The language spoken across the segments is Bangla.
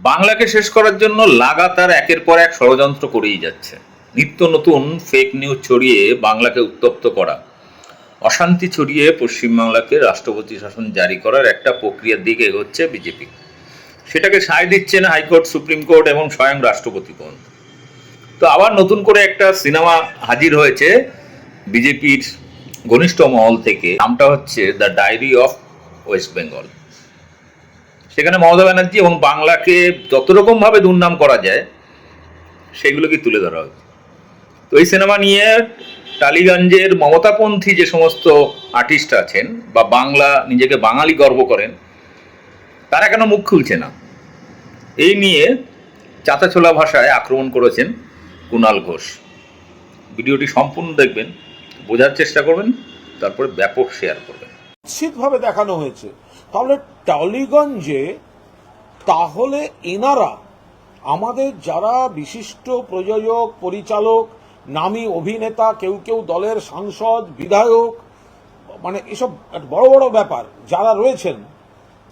বাংলাকে শেষ করার জন্য লাগাতার একের পর এক ষড়যন্ত্র করেই যাচ্ছে। নিত্য নতুন ফেক নিউজ ছড়িয়ে বাংলাকে উত্তপ্ত করা। অশান্তি ছড়িয়ে পশ্চিমবাংলাকে রাষ্ট্রপতি শাসন জারি করার একটা প্রক্রিয়ার দিকে এগোচ্ছে বিজেপি। সেটাকে সায় দিচ্ছেন হাইকোর্ট, সুপ্রিম কোর্ট এবং স্বয়ং রাষ্ট্রপতি পর্যন্ত তো আবার নতুন করে একটা সিনেমা হাজির হয়েছে বিজেপির ঘনিষ্ঠ মহল থেকে। নামটা হচ্ছে the diary of West Bengal সেখানে মমতা ব্যানার্জি এবং বাংলাকে যত রকমভাবে দুর্নাম করা যায়, সেগুলোকে তুলে ধরা হয়েছে। তো এই সিনেমা নিয়ে টালিগঞ্জের মমতাপন্থী যে সমস্ত আর্টিস্ট আছেন বা বাংলা নিজেকে বাঙালি গর্ব করেন, তারা কেন মুখ খুলছে না? এই নিয়ে চাতাছোলা ভাষায় আক্রমণ করেছেন কুণাল ঘোষ। ভিডিওটি সম্পূর্ণ দেখবেন, বোঝার চেষ্টা করবেন, তারপরে ব্যাপক শেয়ার করবেন। নিশ্চিতভাবে দেখানো হয়েছে। তাহলে টালিগঞ্জে তাহলে এনারা আমাদের যারা বিশিষ্ট প্রযোজক, পরিচালক, নামী অভিনেতা, কেউ কেউ দলের সাংসদ, বিধায়ক মানে এসব বড় বড় ব্যাপার যারা রয়েছেন,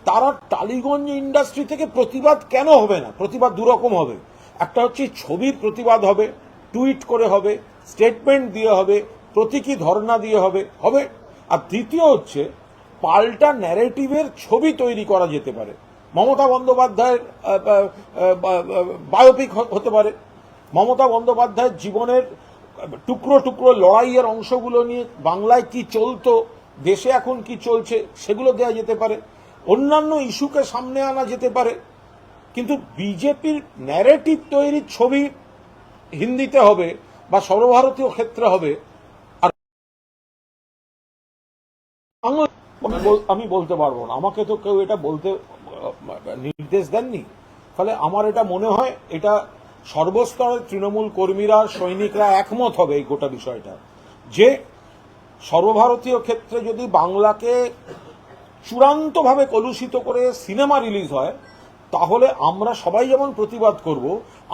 তারা টালিগঞ্জ ইন্ডাস্ট্রি থেকে প্রতিবাদ কেন হবে না? প্রতিবাদ দুরকম হবে। একটা হচ্ছে ছবির প্রতিবাদ হবে, টুইট করে হবে, স্টেটমেন্ট দিয়ে হবে, প্রতীকী ধর্ণা দিয়ে হবে হবে। আর দ্বিতীয় হচ্ছে পাল্টা ন্যারেটিভের ছবি তৈরি করা যেতে পারে। মমতা বন্দ্যোপাধ্যায়ের বায়োপিক হতে পারে। মমতা বন্দ্যোপাধ্যায়ের জীবনের টুকরো টুকরো লড়াইয়ের অংশগুলো নিয়ে বাংলায় কি চলতো, দেশে এখন কি চলছে, সেগুলো দেওয়া যেতে পারে। অন্যান্য ইস্যুকে সামনে আনা যেতে পারে। কিন্তু বিজেপির ন্যারেটিভ তৈরির ছবি হিন্দিতে হবে বা সর্বভারতীয় ক্ষেত্রে হবে। আর আমি আমি বলতে পারব না। আমাকে তো কেউ এটা বলতে নির্দেশ দেননি। ফলে আমার এটা মনে হয়, এটা সর্বস্তরের তৃণমূল কর্মীরা, সৈনিকরা একমত হবে এই গোটা বিষয়টা। যে সর্বভারতীয় ক্ষেত্রে যদি বাংলাকে চূড়ান্তভাবে কলুষিত করে সিনেমা রিলিজ হয়, তাহলে আমরা সবাই যেমন প্রতিবাদ করব,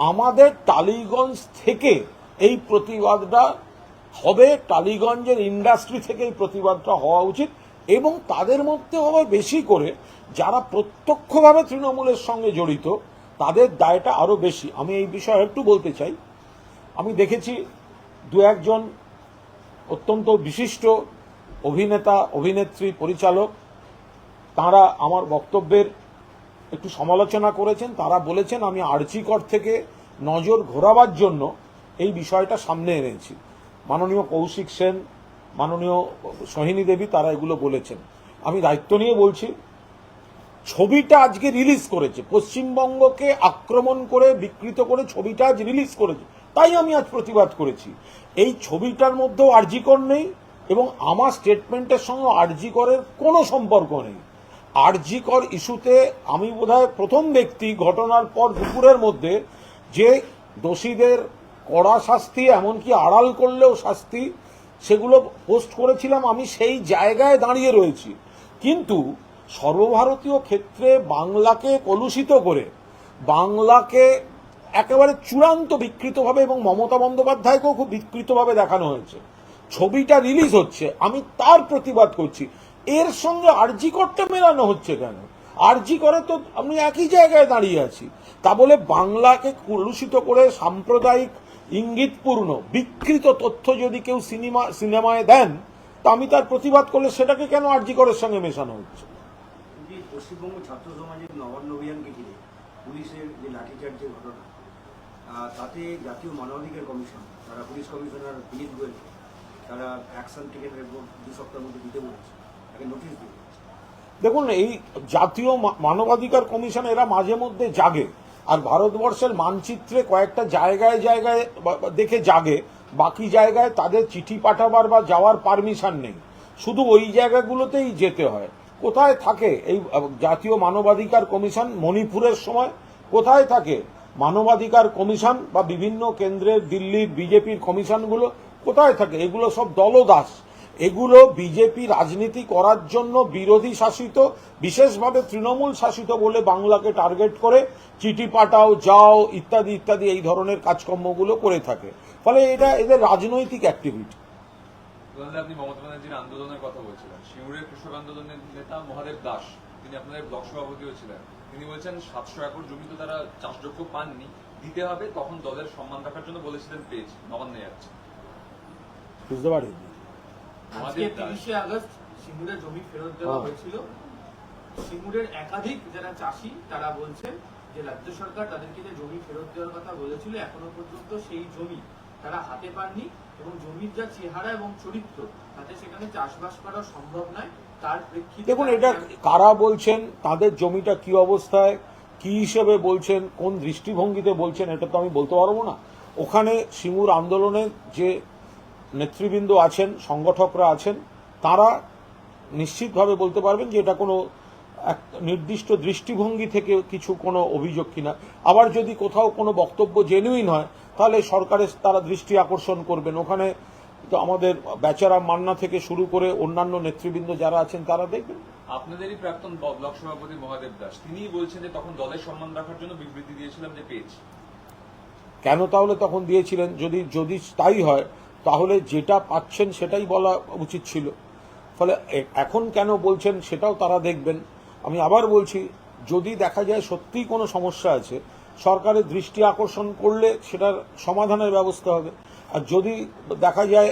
আমাদের টালিগঞ্জ থেকে এই প্রতিবাদটা হবে, টালিগঞ্জের ইন্ডাস্ট্রি থেকে এই প্রতিবাদটা হওয়া উচিত। এবং তাদের মধ্যে হবে বেশি করে যারা প্রত্যক্ষভাবে তৃণমূলের সঙ্গে জড়িত, তাদের দায়টা আরও বেশি। আমি এই বিষয়ে একটু বলতে চাই। আমি দেখেছি দু একজন অত্যন্ত বিশিষ্ট অভিনেতা, অভিনেত্রী, পরিচালক, তারা আমার বক্তব্যের একটু সমালোচনা করেছেন। তারা বলেছেন, আমি আর্চিকর থেকে নজর ঘোরাবার জন্য এই বিষয়টা সামনে এনেছি। মাননীয় কৌশিক সেন মাননীয় সোহিনী দেবী তারা এগুলো বলেছেন। আমি দায়িত্ব নিয়ে বলছি, ছবিটা আজকে রিলিজ করেছে, পশ্চিমবঙ্গকে আক্রমণ করে, বিকৃত করে ছবিটা আজ রিলিজ করেছে। তাই আমি আজ প্রতিবাদ করেছি। এই ছবিটার মধ্যেও আরজিকর নেই এবং আমার স্টেটমেন্টের সঙ্গে আরজিকরের কোনো সম্পর্ক নেই। আরজিকর ইস্যুতে আমি বোধহয় প্রথম ব্যক্তি ঘটনার পর দুপুরের মধ্যে যে দোষীদের কড়া শাস্তি, এমনকি আড়াল করলেও শাস্তি সেগুলো পোস্ট করেছিলাম, আমি সেই জায়গায় দাঁড়িয়ে রয়েছি। কিন্তু সর্বভারতীয় ক্ষেত্রে বাংলাকে কলুষিত করে, বাংলাকে একেবারে চূড়ান্ত বিকৃতভাবে এবং মমতা বন্দ্যোপাধ্যায়কেও খুব বিকৃতভাবে দেখানো হয়েছে। ছবিটা রিলিজ হচ্ছে, আমি তার প্রতিবাদ করছি। এর সঙ্গে আরজি করতে মেলানো হচ্ছে কেন? আরজি করে তো আমি একই জায়গায় দাঁড়িয়ে আছি। তা বলে বাংলাকে কলুষিত করে সাম্প্রদায়িক ইঙ্গিতপূর্ণ বিকৃত তথ্য যদি কেউ সিনেমা সিনেমায় দেন তা আমি তার প্রতিবাদ করলে সেটাকে কেন আরজি করের সঙ্গে মেশানো হচ্ছে? পশ্চিমবঙ্গ ছাত্র সমাজের নবান্ন অভিযানকে ঘিরে পুলিশের যে লাঠিচার্জের ঘটনা তাতে জাতীয় মানবাধিকার কমিশন তারা পুলিশ কমিশনার দিলীপ গোয়েল তারা অ্যাকশন রিপোর্ট দু সপ্তাহের মধ্যে দিতে বলেছে তাকে নোটিশ দিয়ে দেখুন এই জাতীয় মানবাধিকার কমিশন এরা মাঝে মধ্যে জাগে। আর ভারতবর্ষের মানচিত্রে কয়েকটা জায়গায় জায়গায় দেখে জাগে। বাকি জায়গায় তাদের চিঠি পাঠাবার বা যাওয়ার পারমিশন নেই। শুধু ওই জায়গাগুলোতেই যেতে হয়। কোথায় থাকে এই জাতীয় মানবাধিকার কমিশন মণিপুরের সময়? কোথায় থাকে মানবাধিকার কমিশন বা বিভিন্ন কেন্দ্রের দিল্লির বিজেপির কমিশনগুলো? কোথায় থাকে? এগুলো সব দলদাস। এগুলো বিজেপি রাজনীতি করার জন্য বিরোধী শাসিত বিশেষভাবে তৃণমূল শাসিত বলে বাংলাকে টার্গেট করে চিঠি পাঠাও যাও ইত্যাদি ইত্যাদি এই ধরনের কাজকর্মগুলো করে থাকে। ফলে এটা এদের রাজনৈতিক অ্যাক্টিভিটি আপনি মমতা ব্যানার্জির আন্দোলনের কথা বলছিলেন। কৃষক আন্দোলনের নেতা মহাদেব দাস তিনি আপনাদের ব্লক সভাপতিও ছিলেন তিনি বলছেন সাতশো একর জমি তো তারা চাষযোগ্য পাননি দিতে হবে তখন দলের সম্মান রাখার জন্য বলেছিলেন পেয়েছি নবান্নে যাচ্ছে। বুঝতে পারিনি। আজকে তিরিশে আগস্ট সিঙ্গুরের জমি ফেরত দেওয়া হ্যাঁ। হয়েছিল। সিঙ্গুরের একাধিক যারা চাষি তারা বলছেন যে রাজ্য সরকার তাদেরকে যে জমি ফেরত দেওয়ার কথা বলেছিল এখনও পর্যন্ত সেই জমি তারা হাতে পাননি এবং জমির যা চেহারা এবং চরিত্র তাতে সেখানে চাষবাস করা সম্ভব নয়। তার প্রেক্ষিতে দেখুন এটা কারা বলছেন তাদের জমিটা কি অবস্থায় কি হিসেবে বলছেন কোন দৃষ্টিভঙ্গিতে বলছেন এটা তো আমি বলতে পারব না। ওখানে সিঙ্গুর আন্দোলনে যে নেতৃবৃন্দ আছেন সংগঠকরা আছেন তারা নিশ্চিতভাবে বলতে পারবেন যে এটা কোনো এক নির্দিষ্ট দৃষ্টিভঙ্গি থেকে কিছু কোনো অভিযোগ কিনা। আবার যদি কোথাও কোনো বক্তব্য জেনুইন হয় তাহলে সরকারের তারা দৃষ্টি আকর্ষণ করবেন। ওখানে তো আমাদের বেচারা মান্না থেকে শুরু করে অন্যান্য নেতৃবৃন্দ যারা আছেন তারা দেখবেন। আপনাদেরই প্রাক্তন ব্লক সভাপতি মহাদেব দাস তিনিই বলছেন যে তখন দলের সম্মান রাখার জন্য বিবৃতি দিয়েছিলাম যে পেয়েছি। কেন তাহলে তখন দিয়েছিলেন? যদি যদি তাই হয় তাহলে যেটা পাচ্ছেন সেটাই বলা উচিত ছিল। ফলে এখন কেন বলছেন সেটাও তারা দেখবেন। আমি আবার বলছি, যদি দেখা যায় সত্যিই কোনো সমস্যা আছে, সরকারের দৃষ্টি আকর্ষণ করলে সেটার সমাধানের ব্যবস্থা হবে। আর যদি দেখা যায়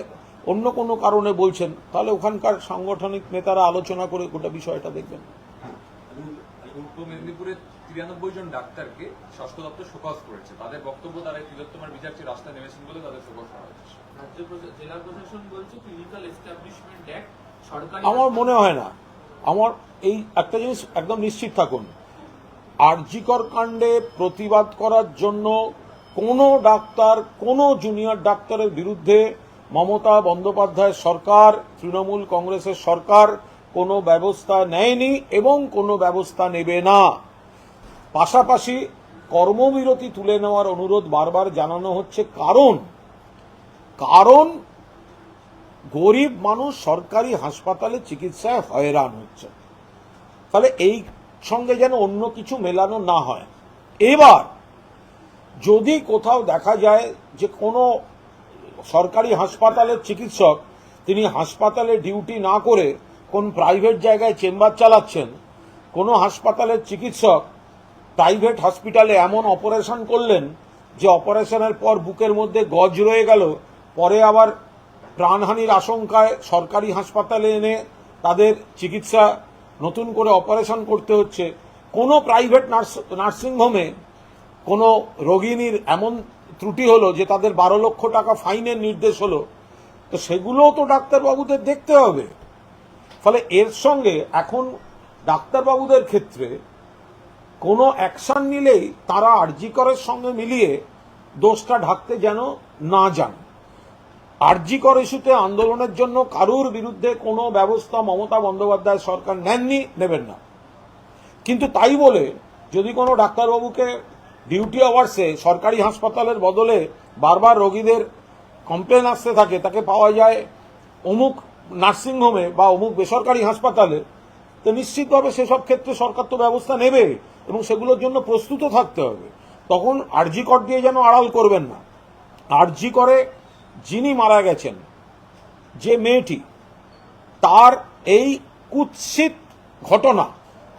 অন্য কোনো কারণে বলছেন, তাহলে ওখানকার সাংগঠনিক নেতারা আলোচনা করে গোটা বিষয়টা দেখবেন। মেদিনীপুরের তিরানব্বই জন ডাক্তারকে স্বাস্থ্য দপ্তর করেছে। তাদের বক্তব্য তারা বিচার চেয়ে রাস্তায় নেমেছেন বলে তাদের শোকজ করা হয়েছে। আমার মনে হয় না। আমার এই একটা জিনিস একদম নিশ্চিত থাকুন। আরজিকর কাণ্ডে প্রতিবাদ করার জন্য কোনো ডাক্তার, কোনো জুনিয়র ডাক্তারের বিরুদ্ধে মমতা বন্দ্যোপাধ্যায় সরকার, তৃণমূল কংগ্রেসের সরকার কোনো ব্যবস্থা নেয়নি এবং কোনো ব্যবস্থা নেবে না। পাশাপাশি কর্মবিরতি তুলে নেওয়ার অনুরোধ বারবার জানানো হচ্ছে। কারণ কারণ গরিব মানুষ সরকারি হাসপাতালে চিকিৎসায় হয়রান হচ্ছে। ফলে এই সঙ্গে যেন অন্য কিছু মেলানো না হয়। এবার যদি কোথাও দেখা যায় যে কোনো সরকারি হাসপাতালের চিকিৎসক তিনি হাসপাতালে ডিউটি না করে কোন প্রাইভেট জায়গায় চেম্বার চালাচ্ছেন, কোনো হাসপাতালের চিকিৎসক প্রাইভেট হসপিটালে এমন অপারেশন করলেন যে অপারেশনের পর বুকের মধ্যে গজ রয়ে গেল পরে আবার প্রাণহানির আশঙ্কায় সরকারি হাসপাতালে এনে তাদের চিকিৎসা নতুন করে অপারেশন করতে হচ্ছে। কোনো প্রাইভেট নার্স, নার্সিংহোমে কোনো রোগিনীর এমন ত্রুটি হলো যে তাদের বারো লক্ষ টাকা ফাইনের নির্দেশ হলো, তো সেগুলোও তো ডাক্তারবাবুদের দেখতে হবে। ফলে এর সঙ্গে এখন ডাক্তারবাবুদের ক্ষেত্রে কোনো অ্যাকশন নিলেই তারা আরজিকরের সঙ্গে মিলিয়ে দোষটা ঢাকতে যেন না যান। আরজিকর ইস্যুতে আন্দোলনের জন্য কারুর বিরুদ্ধে কোনো ব্যবস্থা মমতা বন্দ্যোপাধ্যায় সরকার নেননি, নেবেন না। কিন্তু তাই বলে যদি কোনো ডাক্তারবাবুকে ডিউটি আওয়ার্সে সরকারি হাসপাতালের বদলে বারবার রোগীদের কমপ্লেন আসতে থাকে, তাকে পাওয়া যায় অমুক নার্সিংহোমে বা অমুক বেসরকারি হাসপাতালে, তো নিশ্চিতভাবে সেসব ক্ষেত্রে সরকার তো ব্যবস্থা নেবে এবং সেগুলোর জন্য প্রস্তুত থাকতে হবে। তখন আরজি কর দিয়ে যেন আড়াল করবেন না। আরজি করে যিনি মারা গেছেন, যে মেয়েটি, তার এই কুৎসিত ঘটনা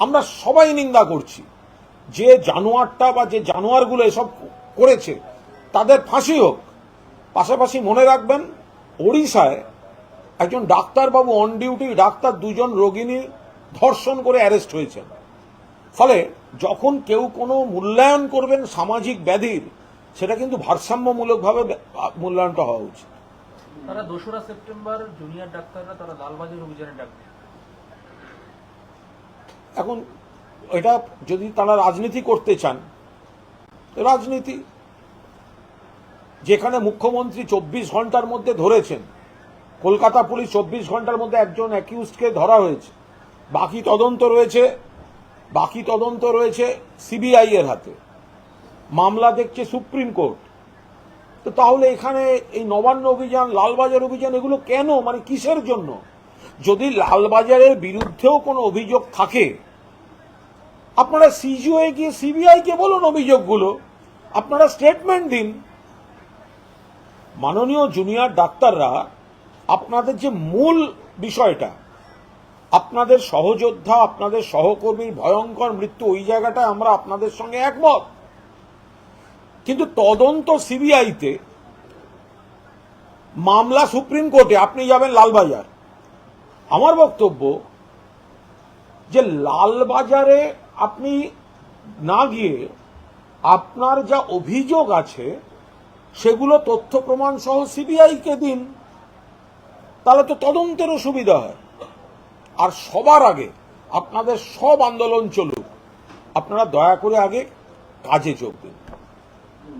আমরা সবাই নিন্দা করছি। যে জানোয়ারটা বা যে জানোয়ারগুলো এসব করেছে, তাদের ফাঁসি হোক। পাশাপাশি মনে রাখবেন, ওড়িশায় একজন ডাক্তারবাবু অন ডিউটি ডাক্তার দুজন রোগিনী ধর্ষণ করে অ্যারেস্ট হয়েছেন। ফলে যখন কেউ কোনো মূল্যায়ন করবেন সামাজিক ব্যাধির সেটা কিন্তু ভারসাম্যমূলকভাবে মূল্যায়নটা হওয়া উচিত। তারা দোসরা সেপ্টেম্বর জুনিয়র ডাক্তাররা তারা লালবাজার অভিযানে ডাক এখন এটা যদি তারা রাজনীতি করতে চান রাজনীতি যেখানে মুখ্যমন্ত্রী চব্বিশ ঘণ্টার মধ্যে ধরেছেন কলকাতা পুলিশ চব্বিশ ঘণ্টার মধ্যে একজন অ্যাকিউজকে ধরা হয়েছে বাকি তদন্ত রয়েছে বাকি তদন্ত রয়েছে সিবিআই এর হাতে। মামলা দেখছে সুপ্রিম কোর্ট। তো তাহলে এখানে এই নবান্ন অভিযান, লালবাজার অভিযান, এগুলো কেন? মানে কিসের জন্য? যদি লালবাজারের বিরুদ্ধেও কোনো অভিযোগ থাকে, আপনারা সিজিওয়ে গিয়ে সিবিআই কে বলুন অভিযোগগুলো। আপনারা স্টেটমেন্ট দিন। মাননীয় জুনিয়র ডাক্তাররা, আপনাদের যে মূল বিষয়টা, আপনাদের সহযোদ্ধা, আপনাদের সহকর্মীর ভয়ঙ্কর মৃত্যু, ওই জায়গাটায় আমরা আপনাদের সঙ্গে একমত। কিন্তু তদন্ত সিবিআইতে মামলা সুপ্রিম কোর্টে, আপনি যাবেন লালবাজার। আমার বক্তব্য যে লালবাজারে আপনি না গিয়ে আপনার যা অভিযোগ আছে, সেগুলো তথ্য প্রমাণ সহ সিবিআইকে দিন, তাহলে তো তদন্তেরও সুবিধা হয়। আর সবার আগে আপনাদের সব আন্দোলন চলুক। আপনারা দয়া করে আগে কাজে যোগ দিন।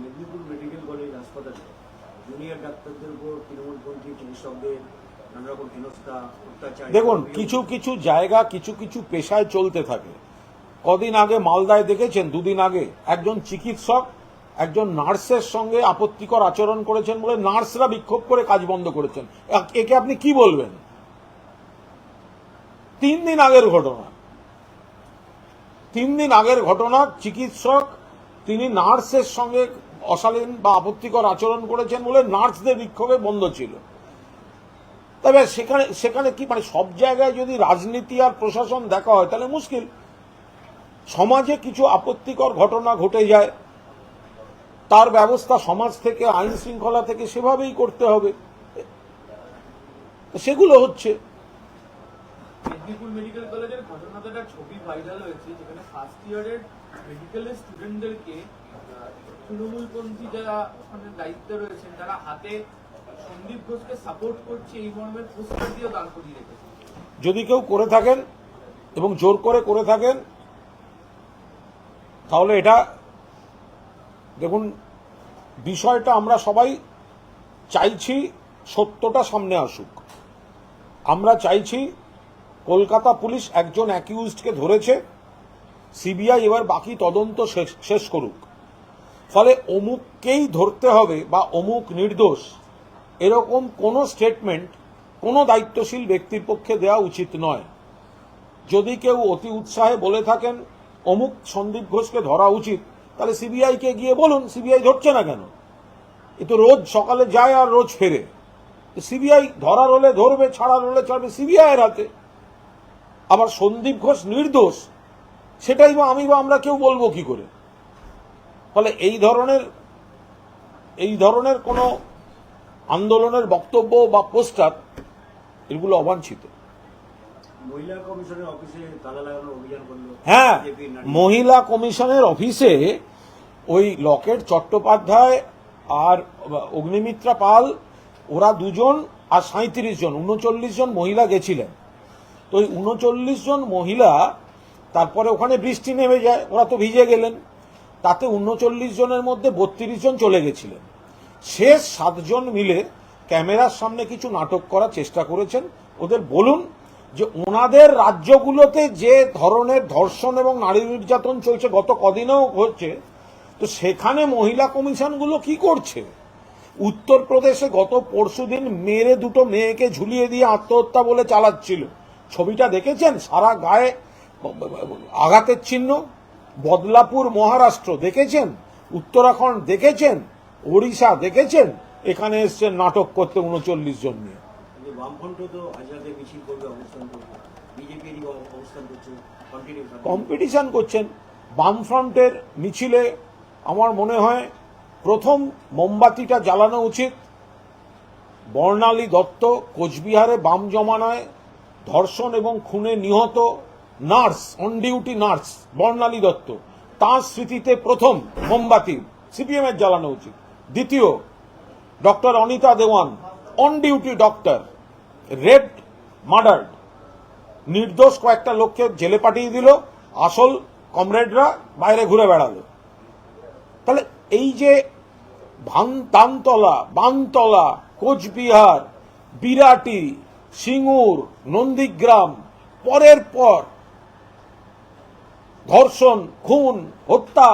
মেদিনীপুর মেডিকেল কলেজ হাসপাতালে জুনিয়র ডাক্তারদের উপর তৃণমূলপন্থী চিকিৎসকদের দেখুন কিছু কিছু জায়গা কিছু কিছু পেশায় চলতে থাকে। কদিন আগে মালদায় দেখেছেন দুদিন আগে একজন চিকিৎসক একজন নার্সের সঙ্গে আপত্তিকর আচরণ করেছেন বলে নার্সরা বিক্ষোভ করে কাজ বন্ধ করেছেন। একে আপনি কি বলবেন? তিন দিন আগের ঘটনা। তিন দিন আগের ঘটনা চিকিৎসক তিনি নার্সের সঙ্গে অশালীন বা আপত্তিকর আচরণ করেছেন বলে নার্সদের বিক্ষোভে বন্ধ ছিল। তবে সেখানে সেখানে কি মানে সব জায়গায় যদি রাজনীতি আর প্রশাসন দেখা হয়, তাহলে মুশকিল। সমাজে কিছু আপত্তিকর ঘটনা ঘটে যায়। তার ব্যবস্থা সমাজ থেকে, আইন শৃঙ্খলা থেকে সেভাবেই করতে হবে। সেগুলো হচ্ছে। মেডিকেল কলেজের ঘটনাতে একটা ছবি ভাইরাল হয়েছে, যেখানে ফার্স্ট ইয়ারের মেডিকেলের স্টুডেন্টদেরকে তৃণমূলপন্থী যারা ওখানে রয়েছেন, তারা হাতে সন্দীপ ঘোষকে সাপোর্ট করছে এই মর্মের পোস্টার করিয়ে রেখেছে। যদি কেউ করে থাকেন এবং জোর করে করে থাকেন, তাহলে এটা, দেখুন, বিষয়টা আমরা সবাই চাইছি সত্যটা সামনে আসুক। আমরা চাইছি কলকাতা পুলিশ একজন অ্যাকিউজডকে ধরেছে সিবিআই এবার বাকি তদন্ত শেষ করুক। ফলে অমুককেই ধরতে হবে বা অমুক নির্দোষ, এরকম কোনো স্টেটমেন্ট কোনো দায়িত্বশীল ব্যক্তির পক্ষে দেওয়া উচিত নয়। যদি কেউ অতি উৎসাহে বলে থাকেন, অমুক সন্দীপ ঘোষকে ধরা উচিত তাহলে সিবিআই কে গিয়ে বলুন, সিবিআই ধরছে না কেন? এ তো রোজ সকালে যায় আর রোজ ফেরে। সিবিআই ধরার হলে ধরবে, ছাড়ার হলে ছাড়বে সিবিআই এর হাতে। আবার সন্দীপ ঘোষ নির্দোষ সেটাই বা আমি বা আমরা কেউ বলব কি করে? ফলে এই ধরনের এই ধরনের কোনো আন্দোলনের বক্তব্য বা পোস্টার এগুলো অবাঞ্ছিত। হ্যাঁ মহিলা কমিশনের অফিসে ওই লকেট চট্টোপাধ্যায় আর অগ্নিমিত্রা পাল ওরা দুজন আর সাঁত্রিশ জন উনচল্লিশ জন মহিলা গেছিলেন। তো ওই উনচল্লিশ জন মহিলা তারপরে ওখানে বৃষ্টি নেমে যায়, ওরা তো ভিজে গেলেন। তাতে উনচল্লিশ জনের মধ্যে বত্রিশ জন চলে গেছিলেন। শেষ সাতজন মিলে ক্যামেরার সামনে কিছু নাটক করার চেষ্টা করেছেন। ওদের বলুন যে ওনাদের রাজ্যগুলোতে যে ধরনের ধর্ষণ এবং নারী নির্যাতন চলছে, গত কদিনেও হচ্ছে, তো সেখানে মহিলা কমিশনগুলো কি করছে? উত্তরপ্রদেশে গত পরশুদিন মেরে দুটো মেয়েকে ঝুলিয়ে দিয়ে আত্মহত্যা বলে চালাচ্ছিল। ছবিটা দেখেছেন? সারা গায়ে আঘাতের চিহ্ন বদলাপুর মহারাষ্ট্র দেখেছেন উত্তরাখণ্ড দেখেছেন ওড়িশা দেখেছেন এখানে এসছেন নাটক করতে উনচল্লিশ জন নিয়ে। কম্পিটিশন করছেন। বামফ্রন্টের মিছিলে আমার মনে হয় প্রথম মোমবাতিটা জ্বালানো উচিত। বর্ণালী দত্ত কোচবিহারে বাম জমানায় ধর্ষণ এবং খুনে নিহত। Nurse on duty nurse, Barnali Dutta. তাঁর স্মৃতিতে প্রথম মোমবাতি, সিপিএম এর জ্বালানো উচিত। দ্বিতীয়, doctor Anita Dewan on duty doctor raped murdered নির্দোষ কয়েকটা লোককে জেলে পাঠিয়ে দিল, আসল কমরেডরা বাইরে ঘুরে বেড়ালো। তাহলে এই যে তানতলা বানতলা, কোচবিহার, বিরাটি, সিঙ্গুর, নন্দীগ্রাম, পরের পর ধর্ষণ খুন হত্যা।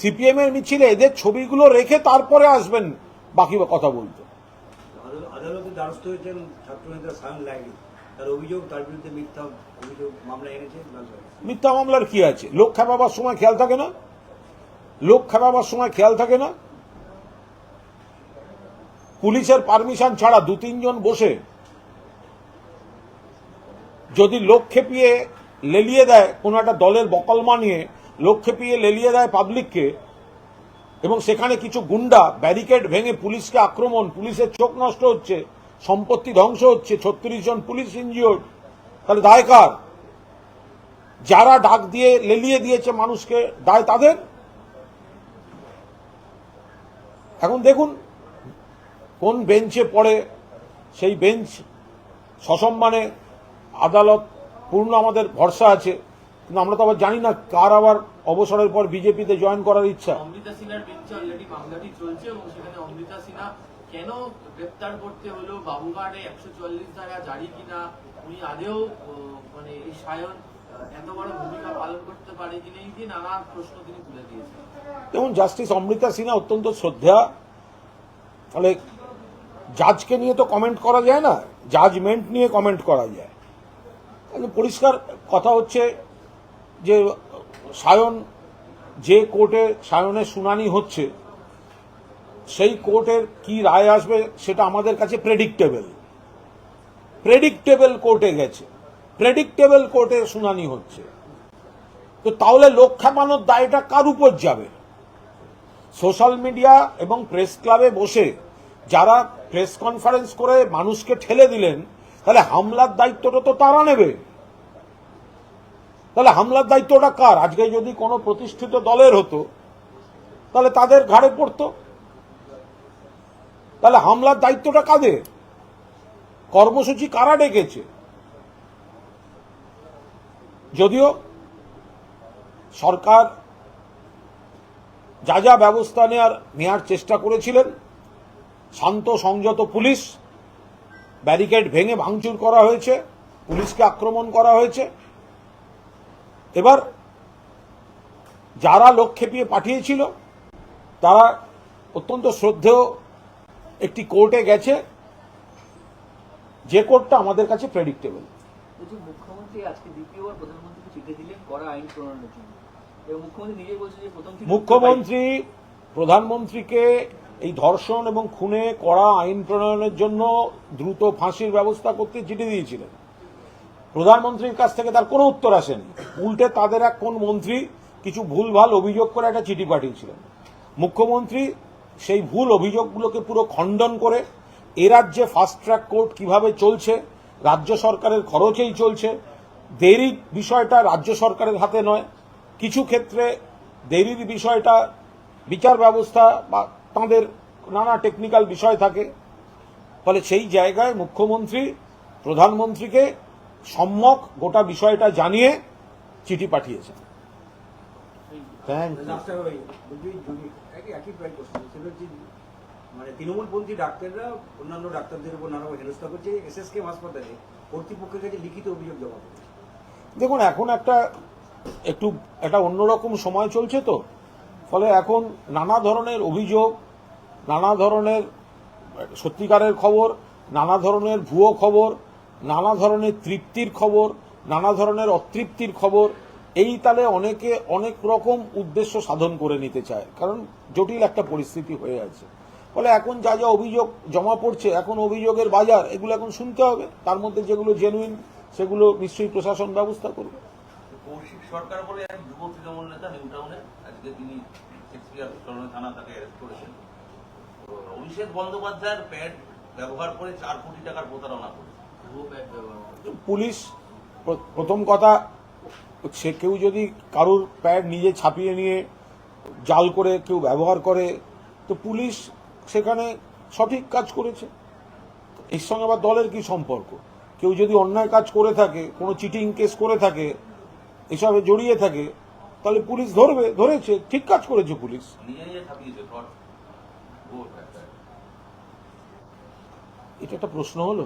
সিপিএম এর মিছিলে এদের ছবিগুলো রেখে তারপরে আসবেন বাকি কথা বলতে। আদালতে দ্বারস্থ হয়েছেন ছাত্রনেতা সায়ন লাইলি তার অভিযোগ তার বিরুদ্ধে মিথ্যা অভিযোগ মামলা এনেছে মিথ্যা মামলার কি আছে? লোক খেপাবার সময় খেয়াল থাকে না? লোক খেপাবার সময় খেয়াল থাকে না? পুলিশের পারমিশন ছাড়া দু তিনজন বসে। যদি লোক খেপিয়ে লেলিয়ে দেয়, কোনো একটা দলের বকলমা নিয়ে লোক খেপিয়ে লেলিয়ে দেয় পাবলিককে এবং সেখানে কিছু গুন্ডা ব্যারিকেড ভেঙে পুলিশকে আক্রমণ, পুলিশের চোখ নষ্ট হচ্ছে, সম্পত্তি ধ্বংস হচ্ছে, ছত্রিশ জন পুলিশ ইনজিওর্ড তাহলে দায় কার? যারা ডাক দিয়ে লেলিয়ে দিয়েছে মানুষকে, দায় তাদের? এখন দেখুন, কোন বেঞ্চে পড়ে সেই বেঞ্চ সসম্মানে আদালত পূর্ণ আমাদের ভরসা আছে কিন্তু আমরা তো আবার জানি না কার আবার অবসরের পর বিজেপিতে জয়েন করার ইচ্ছা। অমৃতা সিনহার বেঞ্চে অলরেডি মামলাটি চলছে এবং সেখানে অমৃতা সিনহা কেন গ্রেপ্তার করতে হলো? বাবুঘাটে একশো চল্লিশ ধারা জারি কিনা? উনি আদেও মানে এই সায়ন এত বড় ভূমিকা পালন করতে পারে কিনা? এই নানা প্রশ্ন তিনি তুলে দিয়েছেন। যেমন জাস্টিস অমৃতা সিনহা অত্যন্ত শ্রদ্ধা। তাহলে জাজকে নিয়ে তো কমেন্ট করা যায় না? জাজমেন্ট নিয়ে কমেন্ট করা যায়। পরিষ্কার কথা হচ্ছে যে সায়ন যে কোর্টে সায়নের শুনানি হচ্ছে, সেই কোর্টের কি রায় আসবে সেটা আমাদের কাছে প্রেডিক্টেবল প্রেডিক্টেবল কোর্টে গেছে প্রেডিক্টেবল কোর্টে শুনানি হচ্ছে। তো তাহলে লোক দায়টা কার উপর যাবে? সোশ্যাল মিডিয়া এবং প্রেস ক্লাবে বসে যারা প্রেস কনফারেন্স করে মানুষকে ঠেলে দিলেন তাহলে হামলার দায়িত্বটা তো তারা নেবে। তাহলে হামলার দায়িত্বটা কার? আজকে যদি কোনো প্রতিষ্ঠিত দলের হতো, তাহলে তাদের ঘাড়ে পড়তো। তাহলে হামলার দায়িত্বটা কাদের? কর্মসূচি কারা ডেকেছে? যদিও সরকার যা যা ব্যবস্থা নেওয়ার নেওয়ার চেষ্টা করেছিলেন, শান্ত সংযত পুলিশ ব্যারিকেড ভেঙে ভাঙচুর করা হয়েছে পুলিশকে আক্রমণ করা হয়েছে। এবার যারা লোক খেপিয়ে পাঠিয়েছিল তারা অত্যন্ত শ্রদ্ধেয় একটি কোর্টে গেছে। যে কোর্টটা আমাদের কাছে প্রেডিক্টেবল মুখ্যমন্ত্রী প্রধানমন্ত্রীকে এই ধর্ষণ এবং খুনে করা আইন প্রণয়নের জন্য দ্রুত ফাঁসির ব্যবস্থা করতে চিঠি দিয়েছিলেন। প্রধানমন্ত্রীর কাছ থেকে তার কোনো উত্তর আসেনি। উল্টে তাদের এক কোন মন্ত্রী কিছু ভুলভাল অভিযোগ করে একটা চিঠি পাঠিয়েছিলেন। মুখ্যমন্ত্রী সেই ভুল অভিযোগগুলোকে পুরো খণ্ডন করে এ রাজ্যে ফাস্ট ট্র্যাক কোর্ট কীভাবে চলছে, রাজ্য সরকারের খরচেই চলছে, দেরি বিষয়টা রাজ্য সরকারের হাতে নয়। কিছু ক্ষেত্রে দেরির বিষয়টা বিচার ব্যবস্থা বা তাঁদের নানা টেকনিক্যাল বিষয় থাকে। ফলে সেই জায়গায় মুখ্যমন্ত্রী প্রধানমন্ত্রীকে সম্যক গোটা বিষয়টা জানিয়ে চিঠি পাঠিয়েছেন। থ্যাংক ইউ ওই একই একই সেটা হচ্ছে মানে তৃণমূলপন্থী ডাক্তাররা অন্যান্য ডাক্তারদের উপর নানা হেনস্থা করছে এসএসকে হাসপাতালে কর্তৃপক্ষের কাছে লিখিত অভিযোগ জমা দেখুন এখন একটা একটু একটা অন্যরকম সময় চলছে তো। ফলে এখন নানা ধরনের অভিযোগ, নানা ধরনের, সত্যিকারের খবর, নানা ধরনের ভুয়ো খবর, নানা ধরনের তৃপ্তির খবর, নানা ধরনের অতৃপ্তির খবর, এই তালে অনেকে অনেক রকম উদ্দেশ্য সাধন করে নিতে চায়। কারণ জটিল একটা পরিস্থিতি হয়ে আছে। ফলে এখন যা যা অভিযোগ জমা পড়ছে, এখন অভিযোগের বাজার, এগুলো এখন শুনতে হবে। তার মধ্যে যেগুলো জেনুইন সেগুলো নিশ্চয়ই প্রশাসন ব্যবস্থা করবে। কৌশিক সরকার বলে এক যুব তৃণমূল নেতা আজকে তিনি শেক্সপিয়ার চরণে থানা তাকে অ্যারেস্ট করেছেন। অভিষেক বন্দ্যোপাধ্যায়ের প্যাড ব্যবহার করে চার কোটি টাকার প্রতারণা করেছে। পুলিশ প্রথম কথা সে কেউ যদি কারুর প্যাড নিজে ছাপিয়ে নিয়ে জাল করে কেউ ব্যবহার করে তো পুলিশ সেখানে সঠিক কাজ করেছে। এর সঙ্গে আবার দলের কি সম্পর্ক? কেউ যদি অন্যায় কাজ করে থাকে কোনো চিটিং কেস করে থাকে এসবে জড়িয়ে থাকে তাহলে পুলিশ ধরবে, ধরেছে, ঠিক কাজ করেছে পুলিশ। এটা একটা প্রশ্ন হলো।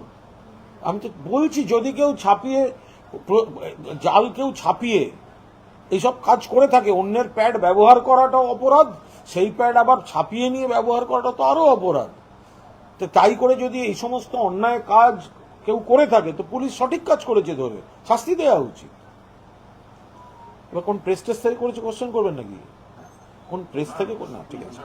আমি তো বলছি, যদি কেউ ছাপিয়ে জাল কেউ ছাপিয়ে এইসব কাজ করে থাকে, অন্যের প্যাড ব্যবহার করাটাও অপরাধ, সেই প্যাড আবার ছাপিয়ে নিয়ে ব্যবহার করাটা তো আরও অপরাধ। তো তাই করে যদি এই সমস্ত অন্যায় কাজ কেউ করে থাকে, তো পুলিশ সঠিক কাজ করেছে ধরে, শাস্তি দেওয়া উচিত। এবার কোন প্রেস টেস্ট থেকে করেছে কোশ্চেন করবেন নাকি? কোন প্রেস থেকে না, ঠিক আছে।